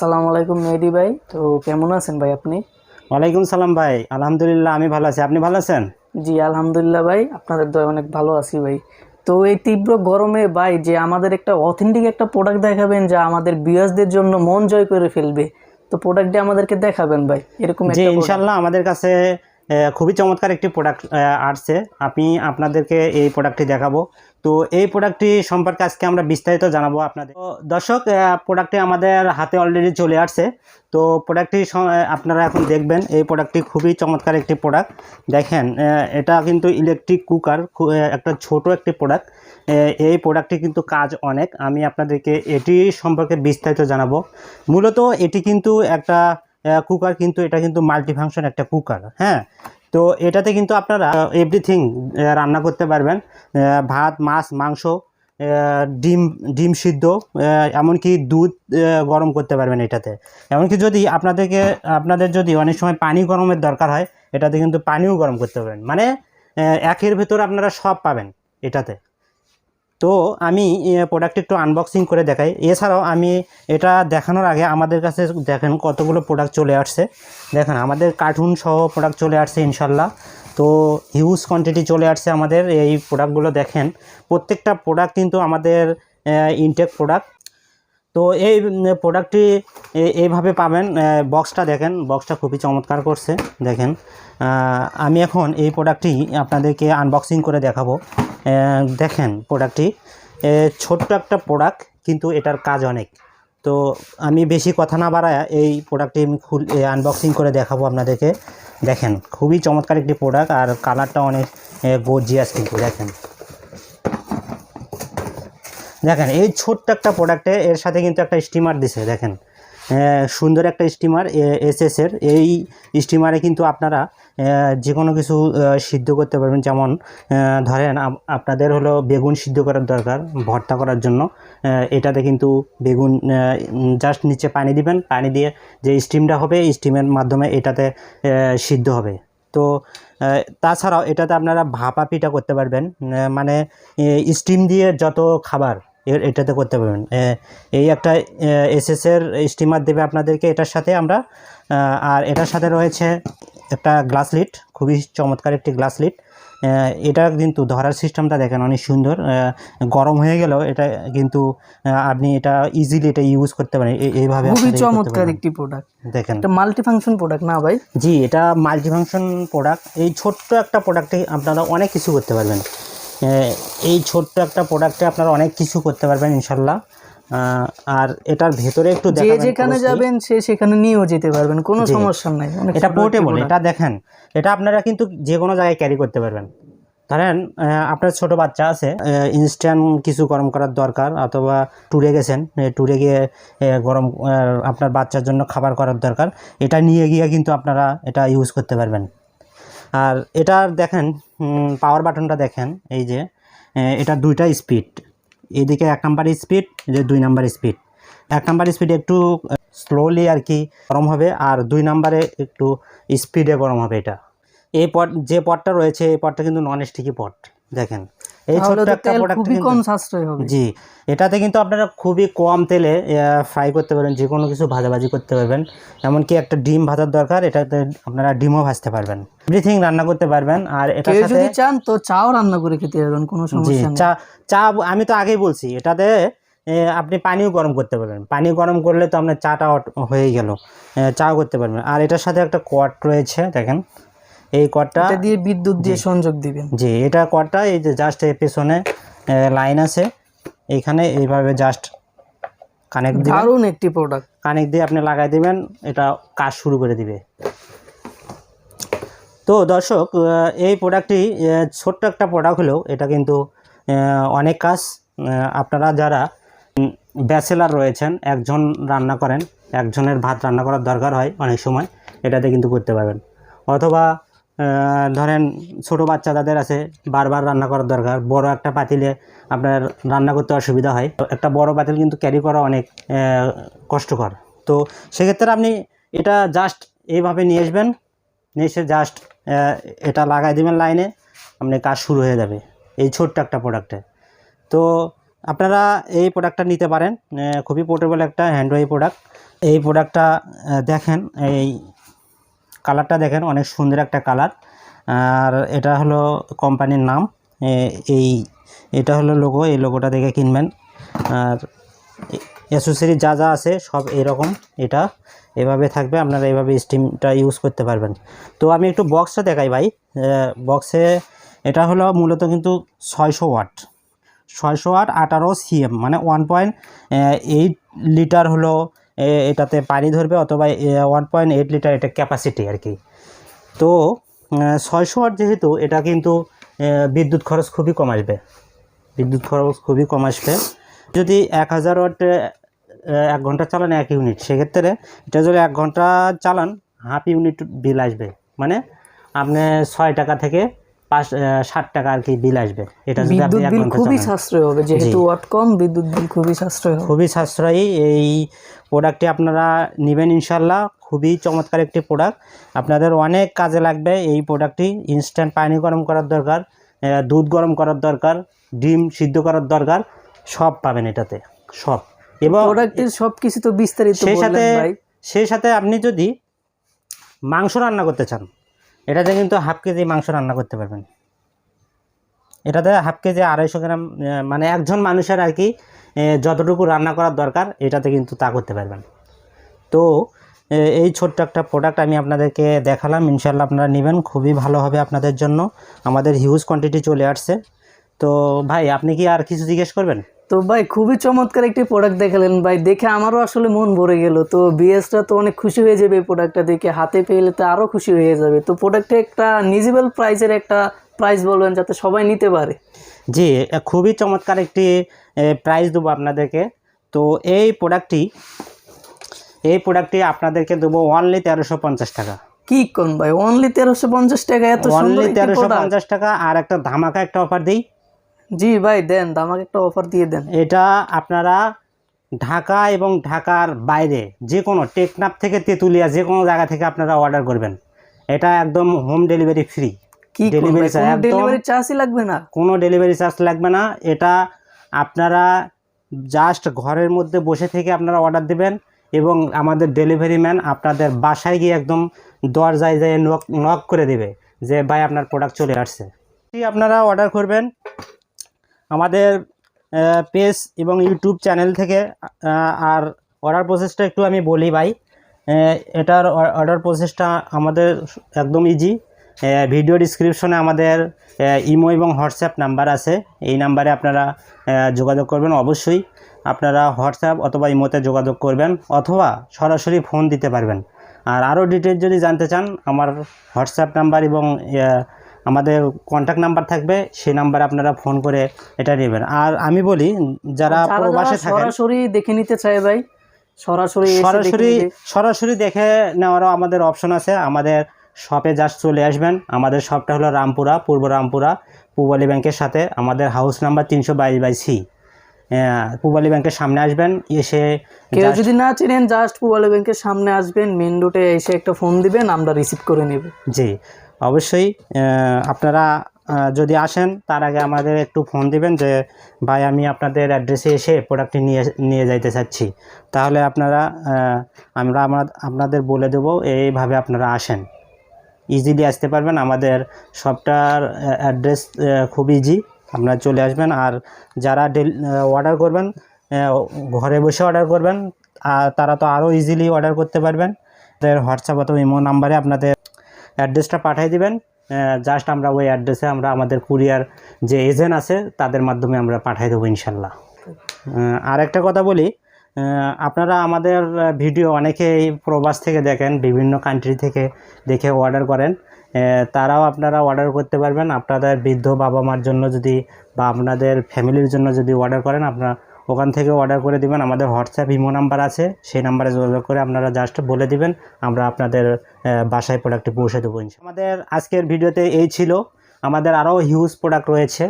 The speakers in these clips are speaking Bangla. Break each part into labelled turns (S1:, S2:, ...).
S1: আসসালামু আলাইকুম মেহেদি ভাই। তো কেমন আছেন ভাই আপনি?
S2: ওয়ালাইকুম সালাম ভাই। আলহামদুলিল্লাহ আমি ভালো আছি। আপনি ভালো আছেন?
S1: জি আলহামদুলিল্লাহ ভাই আপনাদের দয় অনেক ভালো আছি ভাই। তো এই তীব্র গরমে ভাই যে আমাদের একটা অথেন্টিক একটা প্রোডাক্ট দেখাবেন যা আমাদের বিয়াসদের জন্য মন জয় করে ফেলবে তো প্রোডাক্টটি আমাদেরকে দেখাবেন ভাই এরকম একটা
S2: ইনশাল্লাহ আমাদের কাছে খুবই চমৎকার একটি প্রোডাক্ট আসছে। আমি আপনাদেরকে এই প্রোডাক্টটি দেখাবো। তো এই প্রোডাক্টটি সম্পর্কে আজকে আমরা বিস্তারিত জানাব আপনাদের। তো দর্শক প্রোডাক্টটি আমাদের হাতে অলরেডি চলে আসছে। তো প্রোডাক্টটি আপনারা এখন দেখবেন, এই প্রোডাক্টটি খুবই চমৎকার একটি প্রোডাক্ট দেখেন এটা কিন্তু ইলেকট্রিক কুকার একটা ছোট একটি প্রোডাক্ট এই প্রোডাক্টটি কিন্তু কাজ অনেক। আমি আপনাদেরকে এটি সম্পর্কে বিস্তারিত জানাব। মূলত এটি কিন্তু একটা কুকার কিন্তু, এটা কিন্তু মাল্টিফাংশন একটা কুকার হ্যাঁ? তো এটাতে কিন্তু আপনারা এভরিথিং রান্না করতে পারবেন। ভাত, মাছ, মাংস ডিম ডিম সিদ্ধ এমনকি দুধ গরম করতে পারবেন এটাতে। এমনকি যদি আপনাদেরকে, আপনাদের যদি অনেক সময় পানি গরমের দরকার হয়, এটাতে কিন্তু পানিও গরম করতে পারবেন। মানে একের ভেতর আপনারা সব পাবেন এটাতে। তো আমি প্রোডাক্ট একটু আনবক্সিং করে দেখাই। এছাড়াও আমি এটা দেখানোর আগে আমাদের কাছে দেখেন কতগুলো প্রোডাক্ট চলে আসছে। দেখেন, আমাদের কার্টুন সহ প্রোডাক্ট চলে আসছে ইনশাল্লাহ। তো হিউজ কোয়ান্টিটি চলে আসছে আমাদের, এই প্রোডাক্টগুলো দেখেন। প্রত্যেকটা প্রোডাক্ট কিন্তু আমাদের ইনটেক প্রোডাক্ট তো এই প্রোডাক্টটি এইভাবে পাবেন বক্সটা দেখেন বক্সটা খুবই চমৎকার করছে। দেখেন আমি এখন এই প্রোডাক্টটি আপনাদেরকে আনবক্সিং করে দেখাবো। দেখেন প্রোডাক্টটি ছোট্ট একটা প্রোডাক্ট কিন্তু এটার কাজ অনেক। তো আমি বেশি কথা না বাড়ায় এই প্রোডাক্টটি আমি খুল আনবক্সিং করে দেখাবো আপনাদেরকে। দেখেন, খুবই চমৎকার একটি প্রোডাক্ট আর কালারটা অনেক গর্জিয়াস কিন্তু, দেখেন। দেখেন, এই ছোট্ট একটা প্রোডাক্টে এর সাথে কিন্তু একটা স্টিমার দিছে, দেখেন। সুন্দর একটা স্টিমার এসএসের এই স্টিমারে কিন্তু আপনারা যে কোনো কিছু সিদ্ধ করতে পারবেন। যেমন ধরেন আপ- আপনাদের হলো বেগুন সিদ্ধ করার দরকার ভর্তা করার জন্য। এটাতে কিন্তু বেগুন জাস্ট নিচে পানি দিবেন। পানি দিয়ে যে স্টিমটা হবে স্টিমের মাধ্যমে এটাতে সিদ্ধ হবে। তো তাছাড়াও এটাতে আপনারা ভাপা পিঠা করতে পারবেন। মানে স্টিম দিয়ে যত খাবার এটাতে করতে পারবেন। এই একটা এসএসের স্টিমার দেবে আপনাদেরকে এটার সাথে আমরা। আর এটার সাথে রয়েছে একটা গ্লাস লিট খুবই চমৎকার একটি গ্লাস লিট এটা কিন্তু ধরার সিস্টেমটা দেখেন অনেক সুন্দর। গরম হয়ে গেলেও এটা কিন্তু আপনি এটা ইজিলি এটা ইউজ করতে পারেন। এইভাবে
S1: খুবই চমৎকার একটি প্রোডাক্ট
S2: দেখেন।
S1: এটা মাল্টিফাংশন প্রোডাক্ট না ভাই?
S2: জি এটা মাল্টিফাংশন প্রোডাক্ট এই ছোট্ট একটা প্রোডাক্টে আপনারা অনেক কিছু করতে পারবেন। এই ছোট্ট একটা প্রোডাক্টে আপনারা অনেক কিছু করতে পারবেন ইনশাল্লাহ আর এটার ভেতরে একটু
S1: যে যেখানে যাবেন সে সেখানে নিয়েও যেতে পারবেন কোনো সমস্যা নাই
S2: এটা পোর্টেবল এটা দেখেন এটা আপনারা কিন্তু যে কোনো জায়গায় ক্যারি করতে পারবেন। ধরেন আপনার ছোট বাচ্চা আছে ইনস্ট্যান্ট কিছু গরম করার দরকার অথবা ট্যুরে গেছেন ট্যুরে গিয়ে গরম আপনার বাচ্চার জন্য খাবার করার দরকার এটা নিয়ে গিয়ে কিন্তু আপনারা এটা ইউজ করতে পারবেন। আর এটা দেখেন পাওয়ার বাটনটা দেখেন, এই যে এটা দুইটা স্পিড এদিকে এক নাম্বার স্পিড যে দুই নাম্বার স্পিড এক নাম্বার স্পিডে একটু স্লোলি আর কি গরম হবে, আর দুই নাম্বারে একটু স্পিডে গরম হবে এটা। এই পট, যে পটটা রয়েছে, এই পটটা কিন্তু নন স্টিকি পট, দেখেন। এই ছোট্ট একটা প্রোডাক্ট
S1: খুবই কম সাশ্রয় হবে।
S2: জি এটাতে কিন্তু আপনারা খুবই কম তেলে ফ্রাই করতে পারবেন যে কোনো কিছু ভাজাভাজি করতে পারবেন। এমনকি একটা ডিম ভাজার দরকার এটাতে আপনারা ডিমও ভাজতে পারবেন। এভরিথিং রান্না করতে পারবেন আর
S1: কেউ
S2: সাথে
S1: যদি চান তো চাও রান্না করে খেতে পারবেন কোনো সমস্যা নেই।
S2: চা চা আমি তো আগেই বলছি এটাতে আপনি পানিও গরম করতে পারবেন। পানি গরম করলে তো আপনার চাটা হয়ে গেল। চাও করতে পারবেন। আর এটার সাথে একটা কট রয়েছে দেখেন। এই কটটা
S1: দিয়ে বিদ্যুৎ দিয়ে সংযোগ দিবেন।
S2: জি এটা কটটা এই যে জাস্ট এর পেছনে লাইন আছে। এইখানে এইভাবে জাস্ট কানেক্ট দিবেন।
S1: দারুণ একটি প্রোডাক্ট
S2: কানেক্ট দিয়ে আপনি লাগাই দিবেন এটা কাজ শুরু করে দিবে। তো দর্শক এই প্রোডাক্টটি ছোট্ট একটা প্রোডাক্ট হলেও এটা কিন্তু অনেক কাজ। আপনারা যারা ব্যাচেলার রয়েছেন একজন রান্না করেন একজনের ভাত রান্না করার দরকার হয় অনেক সময় এটাতে কিন্তু করতে পারবেন। অথবা ধরেন ছোট বাচ্চা যাদের আছে, বারবার রান্না করার দরকার। বড় একটা পাতিলে আপনার রান্না করতে অসুবিধা হয়। একটা বড় পাতিল কিন্তু ক্যারি করা অনেক কষ্টকর। তো সেক্ষেত্রে আপনি এটা জাস্ট এইভাবে নিয়ে আসবেন, নিয়ে এসে জাস্ট এটা লাগাই দেবেন লাইনে, আপনি কাজ শুরু হয়ে যাবে এই ছোট্ট একটা প্রোডাক্টে তো আপনারা এই প্রোডাক্টটা নিতে পারেন খুবই পোর্টেবল একটা হ্যান্ডওয়াই প্রোডাক্ট এই প্রোডাক্টটা দেখেন, এই কালারটা দেখেন, অনেক সুন্দর একটা কালার। আর এটা হলো কোম্পানির নাম এই, এটা হলো লোগো, এই লোগোটা দেখে কিনবেন। আর অ্যাসেসরি যা যা আছে সব এরকম এটা, এভাবে থাকবে, আপনারা এইভাবে স্টিমটা ইউজ করতে পারবেন। তো আমি একটু বক্সটা দেখাই ভাই বক্সে এটা হলো মূলত কিন্তু ছয়শো ওয়াট। ছয়শো ওয়াট আঠারো সিএম মানে ওয়ান পয়েন্ট এইট লিটার হলো এটাতে পানি ধরবে অথবা ওয়ান পয়েন্ট এইট লিটার এটা ক্যাপাসিটি আর কি। তো ছয়শো ওয়াট যেহেতু, এটা কিন্তু বিদ্যুৎ খরচ খুবই কম আসবে। বিদ্যুৎ খরচ খুবই কম আসবে। যদি এক হাজার ওয়াট এক ঘণ্টা চালান এক ইউনিট, সেক্ষেত্রে এটা যদি এক ঘণ্টা চালান, হাফ ইউনিট বিল আসবে। মানে আপনি ছয় টাকা থেকে পাঁচ ষাট টাকা আর কি বিল আসবে। এটা যদি আপনি
S1: বিল খুবই সাশ্রয় হবে যেহেতু ওয়াট কম বিদ্যুৎ বিল খুবই সাশ্রয় হবে।
S2: খুবই সাশ্রয়ী। এই প্রোডাক্টটি আপনারা নেবেন ইনশাল্লাহ খুবই চমৎকার একটি প্রোডাক্ট আপনাদের অনেক কাজে লাগবে এই প্রোডাক্টটি ইনস্ট্যান্ট পানি গরম করার দরকার দুধ গরম করার দরকার ডিম সিদ্ধ করার দরকার সব পাবেন এটাতে সব। এবং
S1: প্রোডাক্টের সবকিছু তো বিস্তারিত
S2: সেই সাথে সেই সাথে আপনি যদি মাংস রান্না করতে চান এটাতে কিন্তু হাফ কেজি মাংস রান্না করতে পারবেন। এটাতে হাফ কেজি আড়াইশো গ্রাম মানে একজন মানুষের আর কি যতটুকু রান্না করার দরকার, এটাতে কিন্তু তা করতে পারবেন। তো এই ছোট্ট একটা প্রোডাক্ট আমি আপনাদেরকে দেখালাম। ইনশাল্লাহ আপনারা নেবেন, খুবই ভালো হবে আপনাদের জন্য। আমাদের হিউজ কোয়ান্টিটি চলে আসছে। তো ভাই আপনি কি আর কিছু জিজ্ঞেস করবেন?
S1: তো ভাই খুবই চমৎকার একটি প্রোডাক্ট দেখালেন ভাই। দেখে আমারও আসলে মন ভরে গেল। তো বিএসটা তো অনেক খুশি হয়ে যাবে এই প্রোডাক্টটা দেখে। হাতে পেলে তো আরও খুশি হয়ে যাবে। তো প্রোডাক্টে একটা নিজিবল প্রাইসের একটা প্রাইস বলবেন যাতে সবাই নিতে পারে।
S2: জি খুবই চমৎকার একটি প্রাইস দেবো আপনাদেরকে। তো এই প্রোডাক্টটি এই প্রোডাক্টটি আপনাদেরকে দেবো অনলি তেরোশো পঞ্চাশ টাকা।
S1: কি কোন ভাই? অনলি তেরোশো পঞ্চাশ টাকা এত
S2: অনলি তেরোশো পঞ্চাশ টাকা আর একটা ধামাকা একটা অফার দিই।
S1: জি ভাই দেন আমাকে একটা অফার দিয়ে দেন।
S2: এটা আপনারা ঢাকা এবং ঢাকার বাইরে যে কোনো টেকনাপ থেকে তেঁতুলিয়া যে কোনো জায়গা থেকে আপনারা অর্ডার করবেন। এটা একদম হোম ডেলিভারি ফ্রি
S1: কি
S2: একদম-
S1: ডেলিভারি চার্জই লাগবে না?
S2: কোনো ডেলিভারি চার্জ লাগবে না। এটা আপনারা জাস্ট ঘরের মধ্যে বসে থেকে আপনারা অর্ডার দেবেন এবং আমাদের ডেলিভারি ম্যান আপনাদের বাসায় গিয়ে একদম দরজায় যেয়ে নক নক করে দেবে যে ভাই আপনার প্রোডাক্ট চলে আসছে। আপনারা অর্ডার করবেন। আমাদের পেজ এবং ইউটিউব চ্যানেল থেকে আর অর্ডার প্রসেসটা একটু আমি বলি ভাই। এটার অর্ডার প্রসেসটা আমাদের একদম ইজি ভিডিও ডিসক্রিপশনে আমাদের ইমো এবং হোয়াটসঅ্যাপ নাম্বার আছে। এই নাম্বারে আপনারা যোগাযোগ করবেন অবশ্যই। আপনারা হোয়াটসঅ্যাপ অথবা ইমোতে যোগাযোগ করবেন অথবা সরাসরি ফোন দিতে পারবেন। আর আরও ডিটেলস যদি জানতে চান, আমার হোয়াটসঅ্যাপ নাম্বার এবং আমাদের কন্ট্যাক্ট নাম্বার থাকবে সেই নাম্বারে আপনারা ফোন করে এটা নেবেন। আর আমি বলি যারা
S1: যারা
S2: প্রবাসে থাকেন
S1: সরাসরি দেখে নিতে চায় ভাই? সরাসরি
S2: সরাসরি সরাসরি দেখে নেওয়ারও আমাদের অপশন আছে। আমাদের শপে জাস্ট চলে আসবেন। আমাদের শপটা হলো রামপুরা পূর্ব রামপুরা পূবালী ব্যাংকের সাথে। আমাদের হাউস নাম্বার তিনশো বাইশ বাই সি। পূবালী ব্যাংকের সামনে আসবেন এসে
S1: কেউ যদি না চেনেন জাস্ট পুবালি ব্যাংকের সামনে আসবেন মেন রোডে এসে একটা ফোন দিবেন আমরা রিসিভ করে নেব।
S2: জি। অবশ্যই আপনারা যদি আসেন, তার আগে আমাদের একটু ফোন দিবেন যে, ভাই, আমি আপনাদের অ্যাড্রেসে এসে প্রোডাক্টটি নিয়ে নিয়ে যাইতে চাচ্ছি। তাহলে আপনারা আমরা আমরা, আপনাদের বলে দেব, এইভাবে আপনারা আসেন। ইজিলি আসতে পারবেন। আমাদের সবটার অ্যাড্রেস খুব ইজি আপনারা চলে আসবেন আর যারা অর্ডার করবেন ঘরে বসে অর্ডার করবেন আর তারা তো আরও ইজিলি অর্ডার করতে পারবেন। তাদের হোয়াটসঅ্যাপ অথবা ইমো নাম্বারে আপনাদের অ্যাড্রেসটা পাঠিয়ে দিবেন। জাস্ট আমরা ওই অ্যাড্রেসে আমরা আমাদের কুরিয়ার যে এজেন্ট আছে, তাদের মাধ্যমে আমরা পাঠিয়ে দেবো ইনশাল্লাহ। আর একটা কথা বলি আপনারা আমাদের ভিডিও অনেকেই প্রবাস থেকে দেখেন, বিভিন্ন কান্ট্রি থেকে দেখে অর্ডার করেন। তারাও আপনারা অর্ডার করতে পারবেন। আপনাদের বৃদ্ধ বাবা মার জন্য যদি বা আপনাদের ফ্যামিলির জন্য যদি অর্ডার করেন, আপনারা ওখান থেকে অর্ডার করে দিবেন। আমাদের হোয়াটসঅ্যাপ ইমো নাম্বার আছে। সেই নাম্বারে যোগাযোগ করে আপনারা জাস্ট বলে দিবেন। আমরা আপনাদের বাসায় প্রোডাক্টটি পৌঁছে দেবো আমাদের আজকের ভিডিওতে এই ছিল। আমাদের আরও হিউজ প্রোডাক্ট রয়েছে।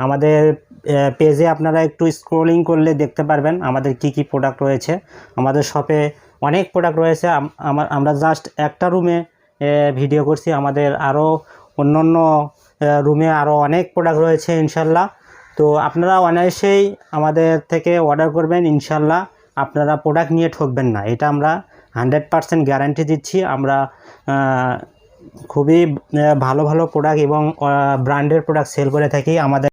S2: আমাদের পেজে আপনারা একটু স্ক্রোলিং করলে দেখতে পারবেন আমাদের কি কি প্রোডাক্ট রয়েছে। আমাদের শপে অনেক প্রোডাক্ট রয়েছে। আমার জাস্ট একটা রুমে ভিডিও করছি। আমাদের আরও অন্য অন্য রুমে আরও অনেক প্রোডাক্ট রয়েছে ইনশাল্লাহ তো আপনারা অনায়াসেই আমাদের থেকে অর্ডার করবেন ইনশাল্লাহ আপনারা প্রোডাক্ট নিয়ে ঠকবেন না। এটা আমরা হান্ড্রেড পারসেন্ট গ্যারান্টি দিচ্ছি। আমরা খুবই ভালো ভালো প্রোডাক্ট এবং ব্র্যান্ডের প্রোডাক্ট সেল করে থাকি। আমাদের